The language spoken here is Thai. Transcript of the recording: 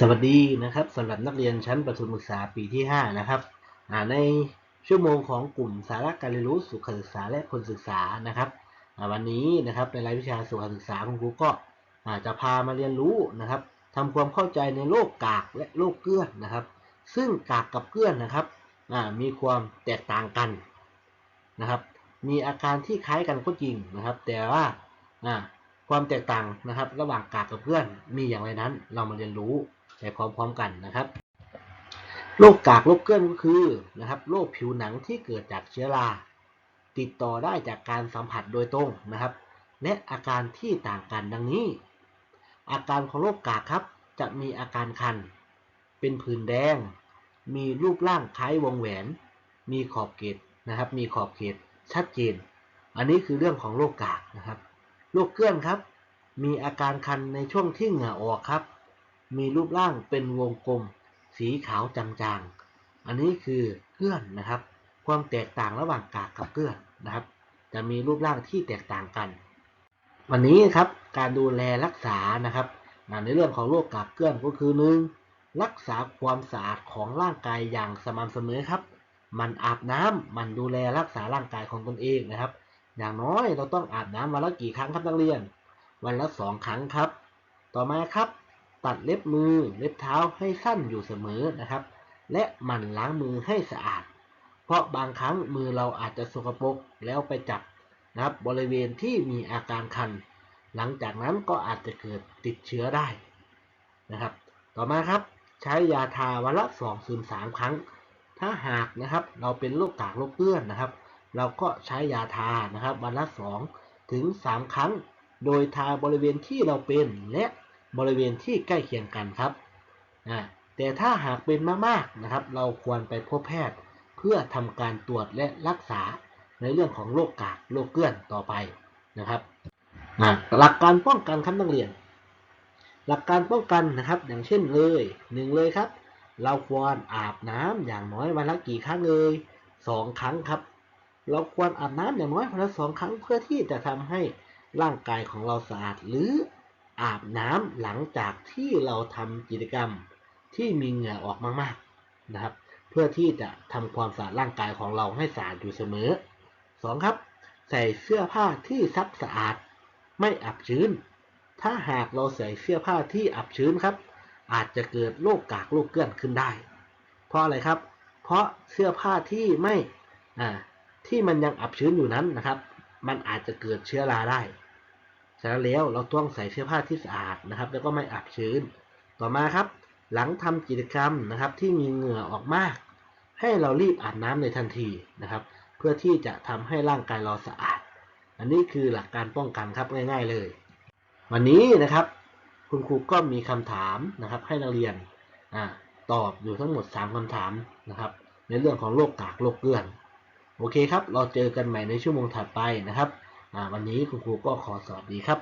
สวัสดีนะครับสำหรับนักเรียนชั้นประถมศึกษาปีที่ 5 นะครับในชั่วโมงของกลุ่มสาระการเรียนรู้สุขศึกษาและคนศึกษานะครับวันนี้นะครับในรายวิชาสุขศึกษาคุณครูก็จะพามาเรียนรู้นะครับทำความเข้าใจในโลกกากและโลกเกลือนนะครับ ซึ่งกากกับเกลือนนะครับมีความแตกต่างกันนะครับ มีอาการที่คล้ายกันก็จริงนะครับ แต่ว่าความแตกต่างนะครับ ระหว่างกากกับเกลื่อนมีอย่างไรนั้นเรามาเรียนรู้ ไปพร้อมๆกันนะครับโรคกากโรคเกลื่อนก็คือนะครับโรคผิวหนังที่เกิดจากเชื้อรา ติดต่อได้จากการสัมผัสโดยตรงนะครับ และอาการที่ต่างกันดังนี้ อาการของโรคกากครับจะมีอาการคัน เป็นผื่นแดง มีรูปร่างคล้ายวงแหวน มีขอบเกตนะครับ มีขอบเขตชัดเจน อันนี้คือเรื่องของโรคกากนะครับโรคเกลื่อนครับ มีอาการคันในช่วงที่เหงื่อออกครับ มีรูปร่างเป็นวงกลม สีขาวจางๆ อันนี้คือเกลื่อนนะครับ ความแตกต่างระหว่างกากกับเกลื่อนนะครับ จะมีรูปร่างที่แตกต่างกัน วันนี้ครับการดูแลรักษานะครับ ในเรื่องของโรคกากเกลื่อนก็คือหนึ่งรักษาความสะอาดของร่างกายอย่างสม่ำเสมอครับ มันอาบน้ำมันดูแลรักษาร่างกายของตนเองนะครับ อย่างน้อยเราต้องอาบน้ำวันละกี่ครั้งครับนักเรียน วันละสองครั้งครับ ต่อมาครับ ตัดเล็บมือเล็บเท้าให้สั้นอยู่เสมอนะครับ และหมั่นล้างมือให้สะอาด เพราะบางครั้งมือเราอาจจะสกปรกแล้วไปจับนะครับบริเวณที่มีอาการคัน หลังจากนั้นก็อาจจะเกิดติดเชื้อได้นะครับ ต่อมาครับใช้ยาทาวันละ2ถึง3ครั้ง ถ้าหากนะครับเราเป็นโรคกากโรคเลื่อนนะครับ เราก็ใช้ยาทานะครับวันละ2ถึง3ครั้ง โดยทาบริเวณที่เราเป็นและ บริเวณที่ใกล้เคียงกันครับอ่าแต่ถ้าหากเป็นมากๆนะครับ เราควรไปพบแพทย์เพื่อทำการตรวจและรักษาในเรื่องของโรคกากโรคเกลื่อนต่อไปนะครับอ่าหลักการป้องกันครับนักเรียน หลักการป้องกันนะครับ อย่างเช่นเลยหนึ่งเลยครับ เราควรอาบน้ำอย่างน้อยวันละกี่ครั้งเลยสองครั้งครับ เราควรอาบน้ำอย่างน้อยวันละสองครั้งเพื่อที่จะทำให้ร่างกายของเราสะอาด หรือ อาบน้ำหลังจากที่เราทำกิจกรรมที่มีเหงื่อออกมากๆนะครับ เพื่อที่จะทำความสะอาดร่างกายของเราให้สะอาดอยู่เสมอสองครับ ใส่เสื้อผ้าที่ซักสะอาด ไม่อับชื้น ถ้าหากเราใส่เสื้อผ้าที่อับชื้นครับ อาจจะเกิดโรคกากโรคเกลื่อนขึ้นได้ เพราะอะไรครับ เพราะเสื้อผ้าที่ไม่อ่าที่มันยังอับชื้นอยู่นั้นนะครับ มันอาจจะเกิดเชื้อราได้ ฉะนั้นแล้วเราต้องใส่เสื้อผ้าที่สะอาดนะครับ แล้วก็ไม่อับชื้น ต่อมาครับ หลังทำกิจกรรมนะครับ ที่มีเหงื่อออกมาก ให้เรารีบอาบน้ำในทันทีนะครับ เพื่อที่จะทำให้ร่างกายเราสะอาด อันนี้คือหลักการป้องกันครับง่าย ๆเลย วันนี้นะครับ คุณครูก็มีคำถามนะครับ ให้นักเรียนอตอบอยู่ทั้งหมด 3คำถามนะครับ ในเรื่องของโรคกากโรคเกลื่อน โอเคครับ เราเจอกันใหม่ในชั่วโมงถัดไปนะครับ วันนี้คุณครูก็ขอสวัสดีครับ